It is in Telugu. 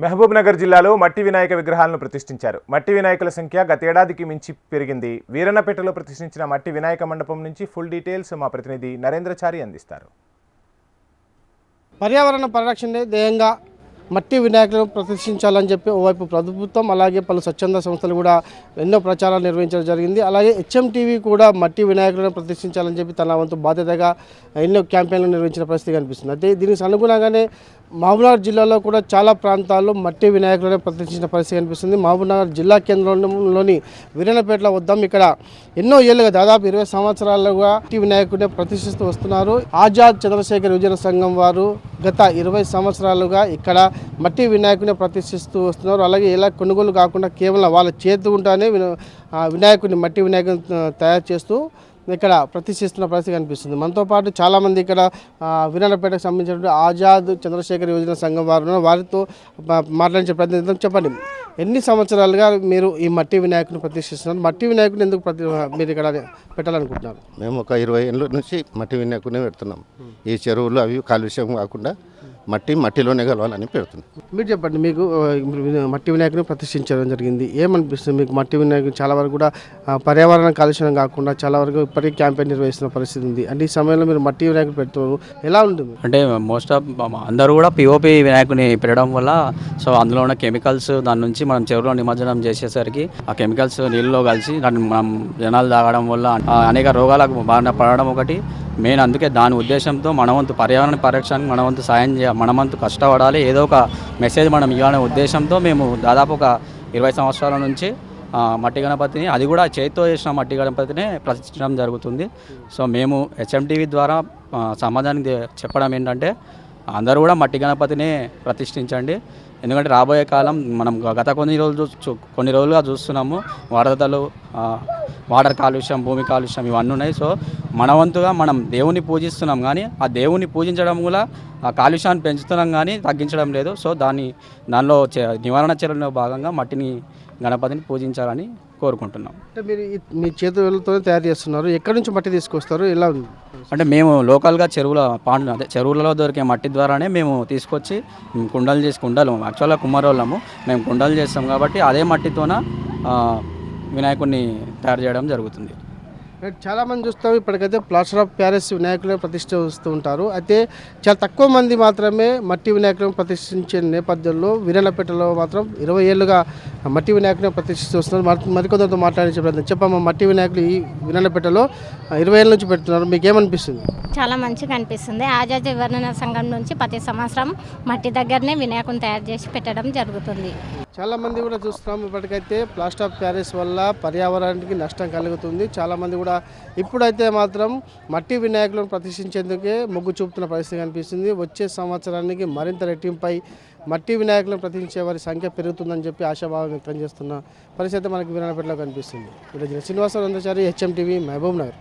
మహబూబ్నగర్ జిల్లాలో మట్టి వినాయక విగ్రహాలను ప్రతిష్ఠించారు. మట్టి వినాయకుల సంఖ్య గతేడాదికి మించి పెరిగింది. వీరన్నపేటలో ప్రతిష్ఠించిన మట్టి వినాయక మండపం నుంచి ఫుల్ డీటెయిల్స్ మా ప్రతినిధి నరేంద్రచారి అందిస్తారు. పర్యావరణ పరిరక్షణే ధ్యేయంగా మట్టి వినాయకులను ప్రదర్శించాలని చెప్పి ఓవైపు ప్రభుత్వం అలాగే పలు స్వచ్ఛంద సంస్థలు కూడా ఎన్నో ప్రచారాలు నిర్వహించడం జరిగింది. అలాగే హెచ్ఎంటీవీ కూడా మట్టి వినాయకులను ప్రదర్శించాలని చెప్పి తన వంతు బాధ్యతగా ఎన్నో క్యాంపెయిన్లు నిర్వహించిన పరిస్థితి కనిపిస్తుంది. అయితే దీనికి అనుగుణంగానే మహబూబ్నగర్ జిల్లాలో కూడా చాలా ప్రాంతాల్లో మట్టి వినాయకులను ప్రదర్శించిన పరిస్థితి కనిపిస్తుంది. మహబూబ్నగర్ జిల్లా కేంద్రంలోని వీరన్నపేటలో వద్దాం. ఇక్కడ ఎన్నో ఏళ్ళుగా దాదాపు ఇరవై సంవత్సరాలుగా మట్టి వినాయకుడిని ప్రతిష్ఠిస్తూ వస్తున్నారు. ఆజాద్ చంద్రశేఖర్ యువజన సంఘం వారు గత ఇరవై సంవత్సరాలుగా ఇక్కడ మట్టి వినాయకుని ప్రతిష్ఠిస్తూ వస్తున్నారు. అలాగే ఇలా కొనుగోలు కాకుండా కేవలం వాళ్ళ చేతి ఉంటానే విన- మట్టి వినాయకుని తయారు చేస్తూ ఇక్కడ ప్రతిష్ఠిస్తున్న పరిస్థితి కనిపిస్తుంది. మనతో పాటు చాలామంది ఇక్కడ ఆ, సంబంధించినటువంటి ఆజాద్ చంద్రశేఖర్ యోజన సంఘం వారు వారితో మాట్లాడించే ప్రతినిధి చెప్పండి. ఎన్ని సంవత్సరాలుగా మీరు ఈ మట్టి వినాయకుని ప్రతిష్ఠిస్తున్నారు? మట్టి వినాయకుని ఎందుకు ప్రతి మీరు ఇక్కడ పెట్టాలనుకుంటున్నారు? మేము ఒక ఇరవై ఏళ్ళ నుంచి మట్టి వినాయకుని పెడుతున్నాం. ఈ చెరువులు అవి కాలుష్యం కాకుండా మట్టి మట్టిలోనే కలవాలని పెడుతున్నాం మీరు చెప్పండి మీకు మట్టి వినాయకుని ప్రతిష్ఠించడం జరిగింది. ఏమనిపిస్తుంది మీకు మట్టి వినాయకుడు చాలా వరకు కూడా పర్యావరణ కాలుష్యం కాకుండా చాలా వరకు ఇప్పటికీ క్యాంపెయిన్ నిర్వహిస్తున్న పరిస్థితి ఉంది. అంటే ఈ సమయంలో మీరు మట్టి వినాయకుడు పెడుతున్నారు. ఎలా ఉంటుంది అంటే మోస్ట్ ఆఫ్ అందరూ కూడా పిఓపి వినాయకుని పెట్టడం వల్ల సో అందులో ఉన్న కెమికల్స్ దాని నుంచి మనం చెరువులో నిమజ్జనం చేసేసరికి ఆ కెమికల్స్ నీళ్ళలో కలిసి దాన్ని మనం జనాలు తాగడం వల్ల అనేక రోగాలకు బారిన పడడం ఒకటి. మెయిన్ అందుకే దాని ఉద్దేశంతో మనవంతు పర్యావరణ పరిరక్షణకు మనవంతు సాయం చేయ మనవంతు కష్టపడాలి. ఏదో ఒక మెసేజ్ మనం ఇవ్వాలనే ఉద్దేశంతో మేము దాదాపు ఒక ఇరవై సంవత్సరాల నుంచి మట్టి గణపతిని అది కూడా చేతితో చేసిన మట్టి గణపతినే ప్రతిష్ఠించడం జరుగుతుంది. సో మేము హెచ్ఎంటీవీ ద్వారా సమాజానికి చెప్పడం ఏంటంటే అందరూ కూడా మట్టి గణపతినే ప్రతిష్ఠించండి. ఎందుకంటే రాబోయే కాలం మనం గత కొన్ని రోజులు చూ- కొన్ని రోజులుగా చూస్తున్నాము. వరదలు వాటర్ కాలుష్యం భూమి కాలుష్యం ఇవన్నీ ఉన్నాయి. సో మన వంతుగా మనం దేవుని పూజిస్తున్నాం కానీ ఆ దేవుని పూజించడం కూడా ఆ కాలుష్యాన్ని పెంచుతున్నాం కానీ తగ్గించడం లేదు. సో దాన్ని దానిలో చే- నివారణ చర్యల్లో భాగంగా మట్టిని గణపతిని పూజించాలని కోరుకుంటున్నాం. అంటే మీరు ఈ- మీ చేతులతో తయారు చేస్తున్నారు. ఎక్కడి నుంచి మట్టి తీసుకొస్తారు? ఎలా ఉంది? అంటే మేము లోకల్గా చెరువుల పాండ్ అదే చెరువులలో దొరికే మట్టి ద్వారానే మేము తీసుకొచ్చి కుండలు చేసి కుండలు యాక్చువల్గా కుమ్మరోళ్ళము. మేము కుండలు చేస్తాం కాబట్టి అదే మట్టితోన ఆ, వినాయకుడిని తయారు చేయడం జరుగుతుంది. చాలామంది చాలా మంది చూస్తాం ఇప్పటికైతే ప్లాస్టర్ ఆఫ్ ప్యారిస్ వినాయకులను ప్రతిష్ఠిస్తూ ఉంటారు. అయితే చాలా తక్కువ మంది మాత్రమే మట్టి వినాయకులను ప్రతిష్ఠించే నేపథ్యంలో వీరన్నపేటలో మాత్రం ఇరవై ఏళ్ళుగా మట్టి వినాయకులను ప్రతిష్ఠిస్తూ వస్తున్నారు. మరి మరికొందరితో మాట్లాడే ప్రయత్నం చెప్పమ్మ మట్టి వినాయకులు ఈ వీరన్నపేటలో ఇరవై ఏళ్ళ నుంచి పెడుతున్నారు. మీకు ఏమనిపిస్తుంది? చాలా మంచిగా అనిపిస్తుంది. ఆజాద్ వివరణ సంఘం నుంచి ప్రతి సంవత్సరం మట్టి దగ్గరనే వినాయకుని తయారు చేసి పెట్టడం జరుగుతుంది. చాలామంది కూడా చూస్తున్నాము ఇప్పటికైతే ప్లాస్టర్ ఆఫ్ ప్యారిస్ వల్ల పర్యావరణానికి నష్టం కలుగుతుంది. చాలామంది కూడా ఇప్పుడైతే మాత్రం మట్టి వినాయకులను ప్రతిష్ఠించేందుకే మొగ్గు చూపుతున్న పరిస్థితి కనిపిస్తుంది. వచ్చే సంవత్సరానికి మరింత రెట్టింపై మట్టి వినాయకులను ప్రతిష్ఠించే వారి సంఖ్య పెరుగుతుందని చెప్పి ఆశాభావం వ్యక్తం చేస్తున్న పరిస్థితి మనకి వీరనపేటలో కనిపిస్తుంది. ఇలా శ్రీనివాసరావు అందచారి హెచ్ఎం టీవీ మహబూబ్ నగర్.